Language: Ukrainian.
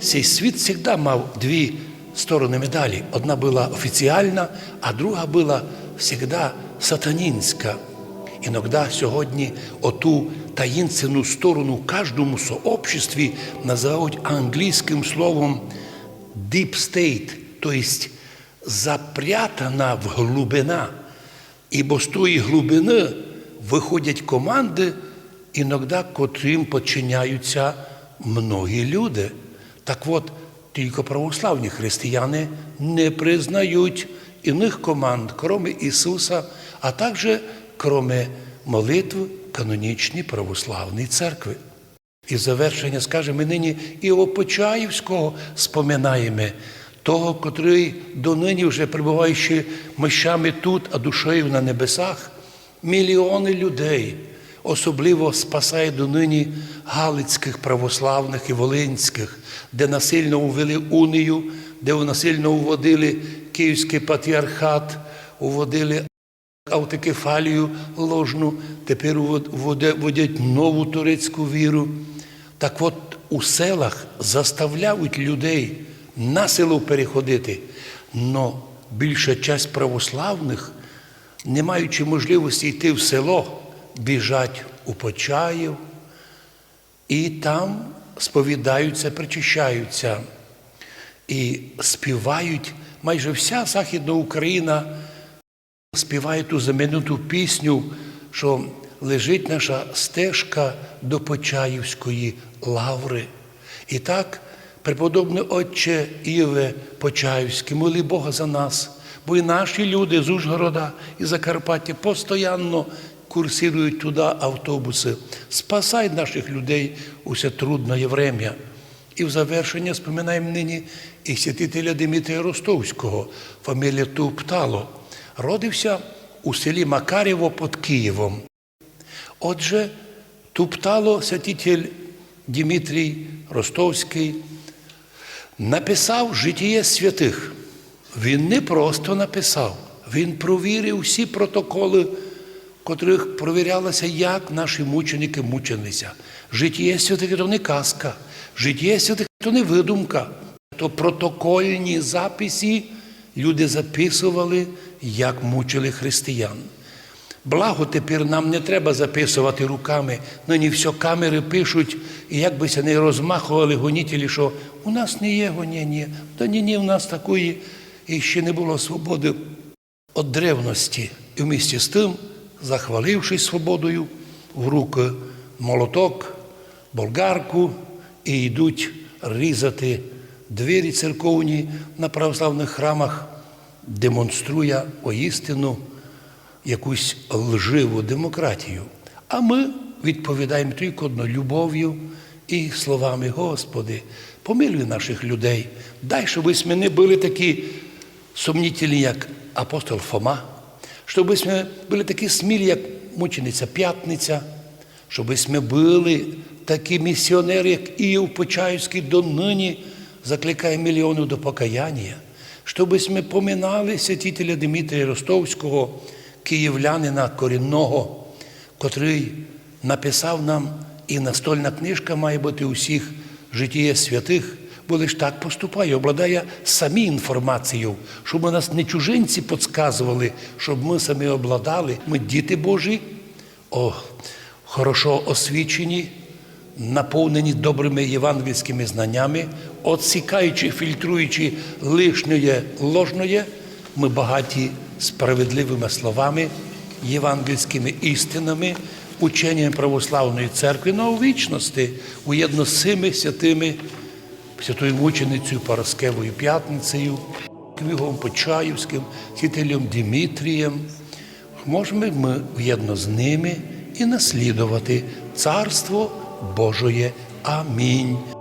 цей світ завжди мав дві сторони медалі. Одна була офіціальна, а друга була завжди сатанінська. Іноді сьогодні оту таїнственну сторону в кожному сообществі називають англійським словом deep state, тобто запрятана в глибина. Ібо з тої глибини виходять команди, іноді котрим подчиняються многі люди. Так от, тільки православні християни не признають іних команд, крім Ісуса, а також крім молитв канонічної православної церкви. І завершення скаже, ми нині Іо Почаївського споминаємо, того, котрий донині вже перебуваючи мощами тут, а душею на небесах, мільйони людей, особливо спасає донині галицьких православних і волинських, де насильно увели унію, де насильно уводили Київський патріархат, уводили автокефалію ложну, тепер вводять нову турецьку віру. Так от у селах заставляють людей на село переходити, але більша часть православних, не маючи можливості йти в село, біжать у Почаїв і там сповідаються, причащаються і співають майже вся Західна Україна співає ту знамениту пісню, що лежить наша стежка до Почаївської лаври. І так, преподобний Отче Іве Почаївський, моли Бога за нас, бо і наші люди з Ужгорода і Закарпаття постійно курсирують туди автобуси. Спасай наших людей у це трудне врем'я. І в завершення споминаємо нині і святителя Дмитрія Ростовського, фамілія Туптало. Родився у селі Макарєво під Києвом. Отже, Туптало святитель Дмитрій Ростовський написав житіє святих. Він не просто написав, він провірив всі протоколи, котрих провірялося, як наші мученики мучилися. Житіє святих то не казка, житіє святих то не видумка, то протокольні записи люди записували, як мучили християн. Благо тепер нам не треба записувати руками, нині все камери пишуть, і як би не розмахували гонітелі, що у нас не є гоніння, та ні, ні, у нас такої і ще не було свободи від древності. І вмісті з тим, захвалившись свободою, в руки молоток, болгарку і йдуть різати двері церковні на православних храмах, демонструє воістину якусь лживу демократію. А ми відповідаємо тільки одно любов'ю і словами Господи, помилуй наших людей, дай, щоб ми не були такі сумнітельні, як апостол Фома, щоб ми були такі смілі, як мучениця П'ятниця, щоб ми були такі місіонери, як Іов Почаївський донині закликає мільйони до покаяння, щоб ми поминали святителя Дмитрія Ростовського, київлянина корінного, котрий написав нам, і настольна книжка має бути усіх життя святих, бо лиш так поступає, обладає самі інформацією, щоб у нас не чужинці підказували, щоб ми самі обладали. Ми діти Божі, о, хорошо освічені, наповнені добрими євангельськими знаннями, отсікаючи, фільтруючи лишнє ложне, ми багаті справедливими словами, євангельськими істинами, ученням православної церкви на вічності, уєдно з цими святими, святою мученицею Параскевою П'ятницею, Квігом Почаївським, Хітелем Дімітрієм. Можемо ми в'єдно з ними і наслідувати Царство Божоє. Амінь.